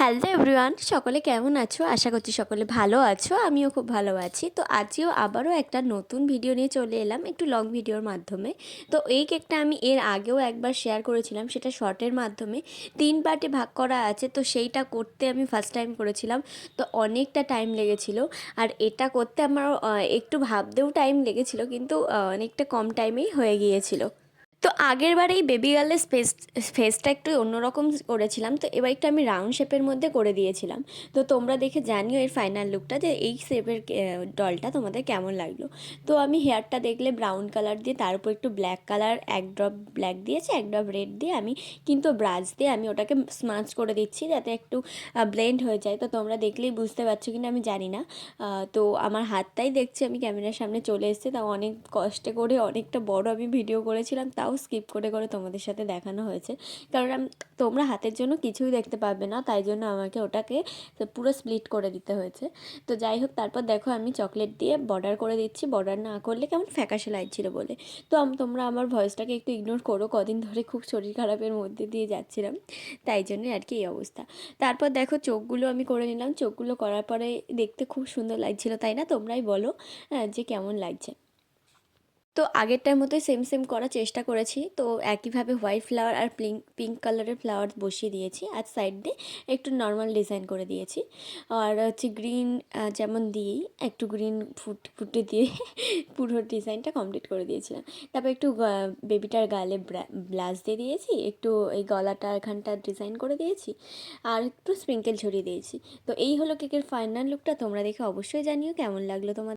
Hello everyone সকলে কেমন আছো? আশা করছি সকলে ভালো আছো, আমিও খুব ভালো আছি। তো আজকেও আবারও একটা নতুন ভিডিও নিয়ে চলে এলাম, একটু লং ভিডিওর মাধ্যমে। তো এই কেকটা আমি এর আগেও একবার শেয়ার করেছিলাম, সেটা শর্টের মাধ্যমে। তিন পার্টে ভাগ করা আছে, তো সেইটা করতে আমি ফার্স্ট টাইম করেছিলাম। তো অনেকটা টাইম লেগেছিল, আর এটা করতে আমার একটু ভাবতেও টাইম লেগেছিল, কিন্তু অনেকটা কম টাইমেই হয়ে গিয়েছিল। তো আগের বার এই বেবি গার্লের ফেস ফেসটা একটু অন্যরকম করেছিলাম। তো এবার একটু আমি রাউন্ড শেপের মধ্যে করে দিয়েছিলাম। তো তোমরা দেখে জানিও এর ফাইনাল লুকটা যে এই শেপের ডলটা তোমাদের কেমন লাগল। তো আমি হেয়ারটা দেখলে ব্রাউন কালার দিয়ে, তার উপর একটু ব্ল্যাক কালার এক ড্রপ ব্ল্যাক দিয়েছি, এক ড্রপ রেড দিয়ে আমি কিন্তু ব্রাশ দিয়ে আমি ওটাকে স্মাচ করে দিচ্ছি যাতে একটু ব্লেন্ড হয়ে যায়। তো তোমরা দেখলেই বুঝতে পারছ কিনা আমি জানি না। তো আমার হাতটাই দেখছি, আমি ক্যামেরার সামনে চলে এসেছে। তাও অনেক কষ্টে করে, অনেকটা বড় আমি ভিডিও করেছিলাম, তাও স্কিপ করে করে তোমাদের সাথে দেখানো হয়েছে। কারণ তোমরা হাতের জন্য কিছুই দেখতে পাবে না তাই জন্য আমাকে ওটাকে পুরো স্প্লিট করে দিতে হয়েছে। তো যাই হোক তারপর দেখো আমি চকলেট দিয়ে বর্ডার করে দিচ্ছি। বর্ডার না করলে কেমন ফ্যাকাশে লাগছিল বলে। তো তোমরা আমার ভয়েসটাকে একটু ইগনোর করো কদিন ধরে খুব শরীর খারাপের মধ্যে দিয়ে যাচ্ছিলাম। তাই জন্যই আর কি এই অবস্থা। তারপর দেখো চোখগুলো আমি করে নিলাম। চোখগুলো করার পরে দেখতে খুব সুন্দর লাগছিল তাই না? তোমরাই বলো আহ, যে কেমন লাগছে। তো আগেরটার মতোই সেম সেম করার চেষ্টা করেছি। তো একইভাবে হোয়াইট ফ্লাওয়ার আর পিঙ্ক পিঙ্ক কালারের ফ্লাওয়ার বসিয়ে দিয়েছি। আর সাইড দিয়ে একটু নর্মাল ডিজাইন করে দিয়েছি। আর হচ্ছে গ্রিন যেমন দিই একটু গ্রিন ফুট, ফুটে দিয়ে পুরো ডিজাইনটা কমপ্লিট করে দিয়েছিলাম। তারপর একটু বেবিটার গালে ব্লাউজ দিয়ে দিয়েছি। একটু এই গলাটা এখানটা ডিজাইন করে দিয়েছি। আর একটু স্প্রিঙ্কেল ছড়িয়ে দিয়েছি। তো এই হলো কেকের ফাইনাল লুকটা তোমরা দেখে অবশ্যই জানিও কেমন লাগল তোমার